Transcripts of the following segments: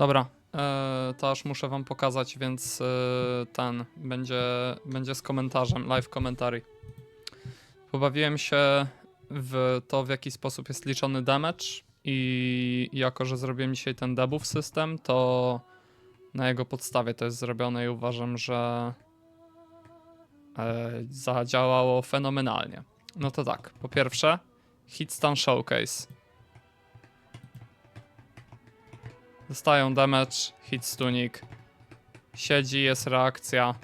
Dobra, e, to aż muszę wam pokazać, więc e, ten będzie, będzie z komentarzem, live komentarzy. Pobawiłem się w to, w jaki sposób jest liczony damage i jako, że zrobiłem dzisiaj ten debuff system, to na jego podstawie to jest zrobione i uważam, że e, zadziałało fenomenalnie. No to tak, po pierwsze, Hitstun Showcase. Dostają damage, hit stunik. Siedzi, jest reakcja.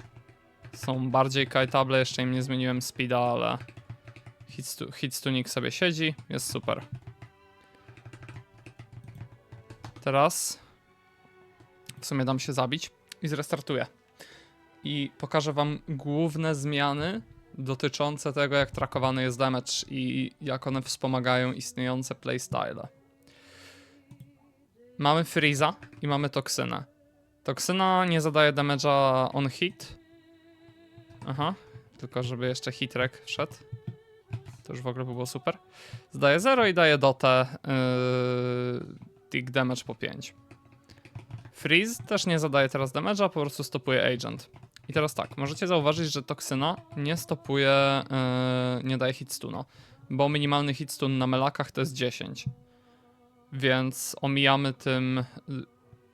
Są bardziej kajtable, jeszcze im nie zmieniłem speeda, ale hit, stu, hit stunik sobie siedzi, jest super. Teraz w sumie dam się zabić i zrestartuję. I pokażę wam główne zmiany dotyczące tego, jak trackowany jest damage i jak one wspomagają istniejące playstyle. Mamy Freeza i mamy Toksynę. Toksyna nie zadaje damage'a on hit. Aha, tylko żeby jeszcze hit rek wszedł. To już w ogóle by było super. Zdaje 0 i daje dotę yy, tick damage po 5. Freeze też nie zadaje teraz damage'a, po prostu stopuje agent. I teraz tak, możecie zauważyć, że toksyna nie stopuje, yy, nie daje hitstuna, bo minimalny hitstun na melakach to jest 10. Więc omijamy tym y,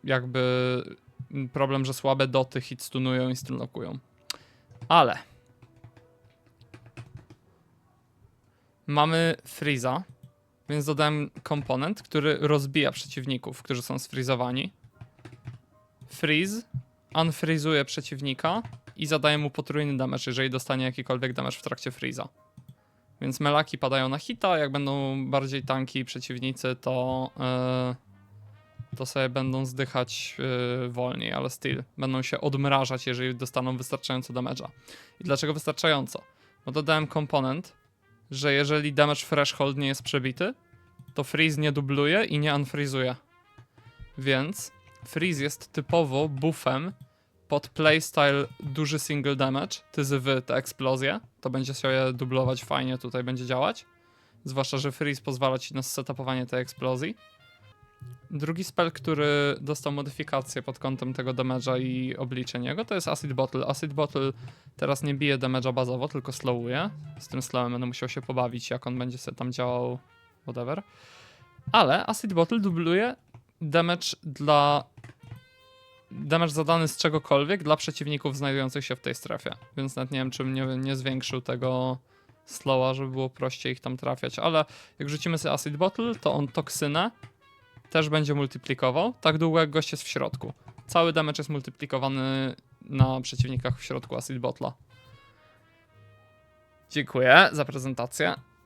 jakby y, problem, że słabe doty hitstunują i stunlockują. Ale mamy Freeza, więc dodałem komponent, który rozbija przeciwników, którzy są sfrizowani. Freeze unfreezuje przeciwnika i zadaje mu potrójny damage, jeżeli dostanie jakikolwiek damage w trakcie freeza. Więc melaki padają na hita, jak będą bardziej tanki przeciwnicy, to, yy, to sobie będą zdychać yy, wolniej, ale still będą się odmrażać, jeżeli dostaną wystarczająco damage'a. I dlaczego wystarczająco? Bo dodałem komponent, że jeżeli damage threshold nie jest przebity, to freeze nie dubluje i nie unfreezuje. Więc freeze jest typowo buffem pod playstyle duży single damage, tyzy ta eksplozja, to będzie się dublować fajnie, tutaj będzie działać. Zwłaszcza, że freeze pozwala ci na setupowanie tej eksplozji. Drugi spell, który dostał modyfikację pod kątem tego damage'a i obliczeń jego, to jest Acid Bottle. Acid Bottle teraz nie bije damage'a bazowo, tylko slowuje. Z tym slowem będę musiał się pobawić, jak on będzie sobie tam działał, whatever. Ale Acid Bottle dubluje damage dla damage zadany z czegokolwiek dla przeciwników znajdujących się w tej strefie. Więc nawet nie wiem, czym nie, nie zwiększył tego slowa, żeby było prościej ich tam trafiać. Ale jak rzucimy sobie Acid Bottle, to on toksynę też będzie multiplikował, tak długo jak gość jest w środku. Cały damage jest multiplikowany na przeciwnikach w środku Acid Bottle'a. Dziękuję za prezentację.